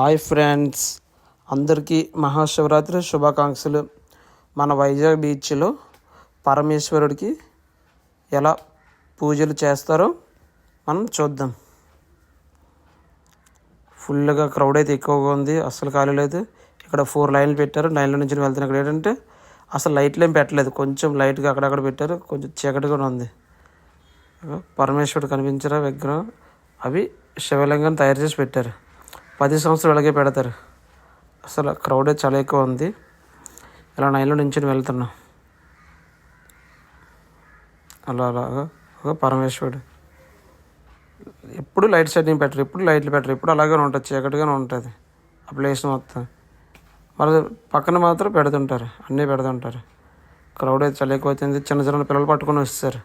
Hi friends. అందరికీ మహాశివరాత్రి శుభాకాంక్షలు. మన వైజాగ్ బీచ్లో పరమేశ్వరుడికి ఎలా పూజలు చేస్తారో మనం చూద్దాం. ఫుల్గా క్రౌడ్ అయితే ఎక్కువగా ఉంది. అస్సలు ఖాళీ లేదు. ఇక్కడ ఫోర్ లైన్లు పెట్టారు. లైన్ల నుంచి వెళ్తున్నా ఇక్కడ ఏంటంటే అసలు లైట్లు ఏం పెట్టలేదు. కొంచెం లైట్గా అక్కడక్కడ పెట్టారు. కొంచెం చీకటిగా ఉంది. పరమేశ్వరుడు కనిపించరా విగ్రహం? అవి శివలింగం తయారు చేసి పెట్టారు. పది సంవత్సరాలు అలాగే పెడతారు. అసలు క్రౌడ్ చాలా ఎక్కువ ఉంది. ఇలా నైన్లో నుంచి వెళ్తున్నాం. అలా అలాగా ఒక పరమేశ్వరుడు. ఎప్పుడు లైట్ సెట్టింగ్ పెట్టరు ఎప్పుడు లైట్లు పెట్టరు ఎప్పుడు అలాగే ఉంటుంది చీకటిగానే ఉంటుంది. ఆ ప్లేస్ మొత్తం. మరి పక్కన మాత్రం పెడుతుంటారు అన్నీ పెడుతుంటారు. క్రౌడ్ అయితే చాలా ఎక్కువ అవుతుంది. చిన్న చిన్న పిల్లలు పట్టుకొని వస్తారు.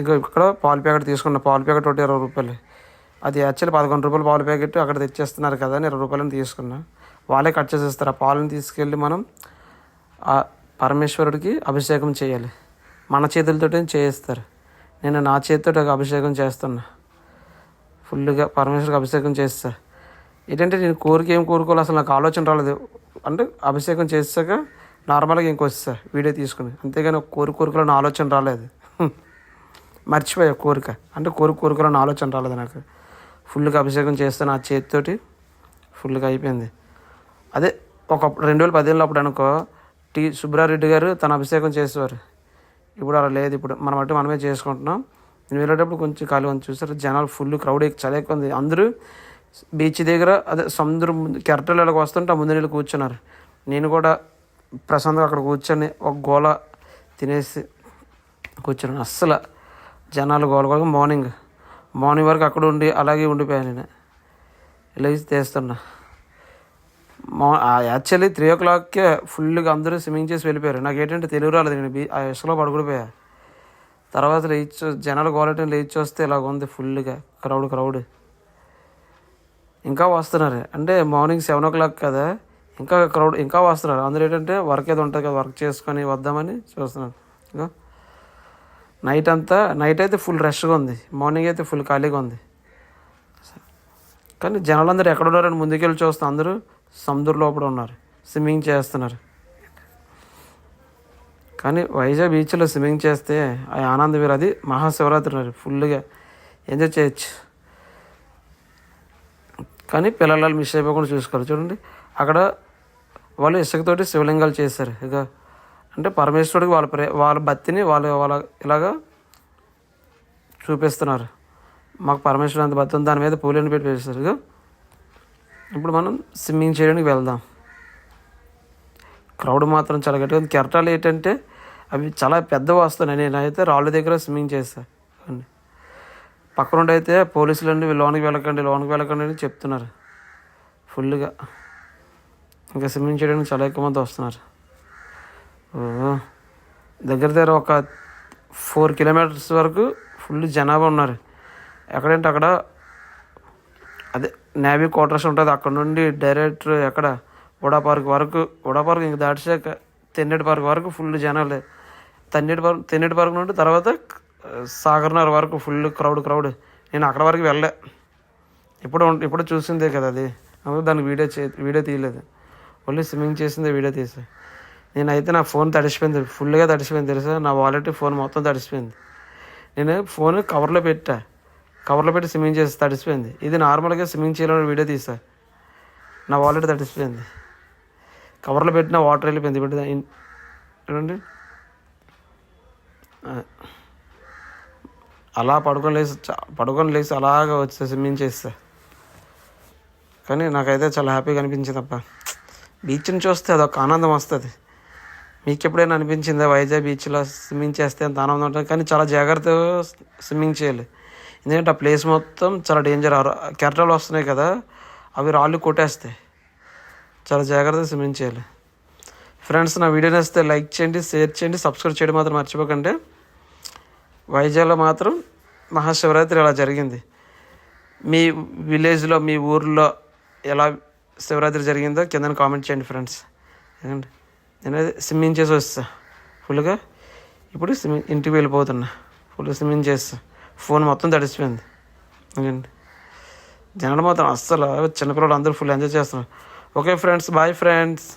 ఇక ఇక్కడ పాల ప్యాకెట్ తీసుకున్న పాల ప్యాకెట్ ఒకటి ఇరవై రూపాయలు. అది యాక్చువల్లీ పదకొండు రూపాయలు పాలు ప్యాకెట్ అక్కడ తెచ్చేస్తున్నారు కదా అని ఇరవై రూపాయలని తీసుకున్నా. వాళ్ళే కట్ చేసేస్తారు. ఆ పాలను తీసుకెళ్ళి మనం ఆ పరమేశ్వరుడికి అభిషేకం చేయాలి. మన చేతులతోటే చేయిస్తారు. నేను నా చేతితో అభిషేకం చేస్తున్నా. ఫుల్గా పరమేశ్వరికి అభిషేకం చేస్తా ఏంటంటే నేను కోరిక ఏం కోరుకోవాలి అసలు నాకు ఆలోచన రాలేదు. అంటే అభిషేకం చేసాక నార్మల్గా ఇంకొస్తా వీడియో తీసుకుని. అంతేగాని ఒక కోరిక ఆలోచన రాలేదు. మర్చిపోయా కోరిక. అంటే కోరిక కోరుకోవాలని ఆలోచన రాలేదు నాకు. ఫుల్గా అభిషేకం చేస్తే నా చేతితోటి. ఫుల్గా అయిపోయింది. అదే ఒక రెండు వేల పదిహేనులో అప్పుడు అనుకో టి సుబ్రారెడ్డి గారు తన అభిషేకం చేసేవారు. ఇప్పుడు అలా లేదు. ఇప్పుడు మనం అంటే మనమే చేసుకుంటున్నాం. నేను వెళ్ళేటప్పుడు కొంచెం ఖాళీ ఉంది చూసారు. జనాలు ఫుల్ క్రౌడ్ చాలా ఎక్కువ ఉంది అందరూ బీచ్ దగ్గర అదే సముద్రం ముందు కెరటలకు వస్తుంటే ఆ ముందు నీళ్ళు కూర్చున్నారు. నేను కూడా ప్రశాంతంగా అక్కడ కూర్చొని ఒక గోల తినేసి కూర్చున్నాను. అస్సలు జనాలు గోల గోల మార్నింగ్ మార్నింగ్ వరకు అక్కడ ఉండి అలాగే ఉండిపోయాను నేను. లేచి తీస్తున్నా. మా యాక్చువల్లీ త్రీ ఓ క్లాక్కే ఫుల్గా అందరూ స్విమ్మింగ్ చేసి వెళ్ళిపోయారు. నాకు ఏంటంటే తెలివి రాలేదు నేను బీ- ఆ ఇసులో పడుకుడిపోయా తర్వాత లేచి జనాలు గోలటం లేచి వస్తే ఇలాగ ఉంది ఫుల్గా క్రౌడ్ క్రౌడ్. ఇంకా వస్తున్నారు. అంటే మార్నింగ్ సెవెన్ ఓ క్లాక్ కదా ఇంకా క్రౌడ్ ఇంకా వస్తున్నారు. అందరూ ఏంటంటే వర్క్ ఏదో ఉంటుంది కదా వర్క్ చేసుకొని వద్దామని చూస్తున్నారు. ఇంకా నైట్ అంతా నైట్ అయితే ఫుల్ రష్గా ఉంది. మార్నింగ్ అయితే ఫుల్ ఖాళీగా ఉంది. కానీ జనాలందరూ ఎక్కడ ఉన్నారని ముందుకెళ్ళి చూస్తే అందరూ సముద్ర లోపల ఉన్నారు. స్విమ్మింగ్ చేస్తున్నారు. కానీ వైజాగ్ బీచ్లో స్విమ్మింగ్ చేస్తే ఆ ఆనంద వీరు అది మహాశివరాత్రి నాడు ఫుల్గా ఎంజాయ్ చేయొచ్చు. కానీ పిల్లలు మిస్ అయిపోకుండా చూసుకోవాలి. చూడండి. అక్కడ వాళ్ళు ఇసుకతోటి శివలింగాలు చేశారు. ఇక అంటే పరమేశ్వరుడికి వాళ్ళ ప్రే వాళ్ళ భక్తిని వాళ్ళ వాళ్ళ ఇలాగా చూపిస్తున్నారు. మాకు పరమేశ్వరుడు అంత భక్తి ఉంది. దాని మీద పూలను పెట్టి వేస్తారు ఇప్పుడు మనం స్విమ్మింగ్ చేయడానికి వెళ్దాం. క్రౌడ్ మాత్రం చాలా గట్టిగా ఉంది. కెరటాలు ఏంటంటే అవి చాలా పెద్దవి వస్తున్నాయి నేనైతే రాళ్ళ దగ్గర స్విమ్మింగ్ చేస్తాను పక్కన ఉండి అయితే పోలీసులు అండి లోనికి వెళ్ళకండి లోనికి వెళ్ళకండి అని చెప్తున్నారు. ఫుల్గా ఇంకా స్విమ్మింగ్ చేయడానికి చాలా ఎక్కువ మంది వస్తున్నారు. దగ్గర దగ్గర ఒక ఫోర్ కిలోమీటర్స్ వరకు ఫుల్ జనాభా ఉన్నారు. ఎక్కడంటే అక్కడ అదే నేవీ క్వార్టర్స్ ఉంటుంది. అక్కడ నుండి డైరెక్ట్ ఎక్కడ? ఉడా పార్క్ వరకు. ఉడా పార్క్ ఇంక దాటిసాక తెన్నేటి పార్క్ వరకు ఫుల్ జనాలు. తెన్నేటి పార్క్ తెన్నేటి పార్క్ నుండి తర్వాత సాగర్నగర్ వరకు ఫుల్ క్రౌడ్ క్రౌడ్ నేను అక్కడ వరకు వెళ్ళే ఇప్పుడు ఇప్పుడు చూసిందే కదా అది. అందుకు దానికి వీడియో చే వీడియో తీయలేదు. ఓన్లీ స్విమ్మింగ్ చేసిందే వీడియో తీసా. నేనైతే నా ఫోన్ తడిసిపోయింది ఫుల్గా తడిసిపోయింది తెలుసా? నా వాలెట్ ఫోన్ మొత్తం తడిసిపోయింది. నేను ఫోన్ కవర్లో పెట్టా. కవర్లో పెట్టి స్విమ్మింగ్ చేసి తడిసిపోయింది. ఇది నార్మల్గా స్విమ్మింగ్ చేయాలని వీడియో తీసా. నా వాలెట్ తడిసిపోయింది. కవర్లో పెట్టిన వాటర్ వెళ్ళిపోయింది. ఇప్పుడు దా- చూడండి. అలా పడుకొని లేసి పడుకొని లేచి అలాగా వచ్చి స్విమ్మింగ్ చేస్తా. కానీ నాకైతే చాలా హ్యాపీగా అనిపించింది అప్ప బీచ్ని చూస్తే అదొక ఆనందం వస్తుంది. మీకు ఎప్పుడైనా అనిపించిందా వైజాగ్ బీచ్లో స్విమ్మింగ్ చేస్తే ఎంత ఆనందం ఉంటుంది? కానీ చాలా జాగ్రత్తగా స్విమ్మింగ్ చేయాలి. ఎందుకంటే ఆ ప్లేస్ మొత్తం చాలా డేంజర్. కెరటాలు వస్తున్నాయి కదా అవి రాళ్ళు కొట్టేస్తాయి. చాలా జాగ్రత్తగా స్విమ్మింగ్ చేయాలి. ఫ్రెండ్స్ నా వీడియో నచ్చితే లైక్ చేయండి షేర్ చేయండి సబ్స్క్రైబ్ చేయడం మాత్రం మర్చిపోకండి. వైజాగ్లో మాత్రం మహాశివరాత్రి ఇలా జరిగింది. మీ విలేజ్లో మీ ఊర్లో ఎలా శివరాత్రి జరిగిందో కింద కామెంట్ చేయండి ఫ్రెండ్స్. ఎందుకంటే నేనైతే స్విమ్మింగ్ చేసి వస్తా ఫుల్గా ఇప్పుడు స్విమ్మింగ్ ఇంటికి వెళ్ళిపోతున్నా. ఫుల్ స్విమ్మింగ్ చేస్తా. ఫోన్ మొత్తం తడిసిపోయింది. ఎందుకండి జనాలు మాత్రం అస్సలు చిన్నపిల్లలు అందరూ ఫుల్ ఎంజాయ్ చేస్తున్నారు. Okay friends bye friends.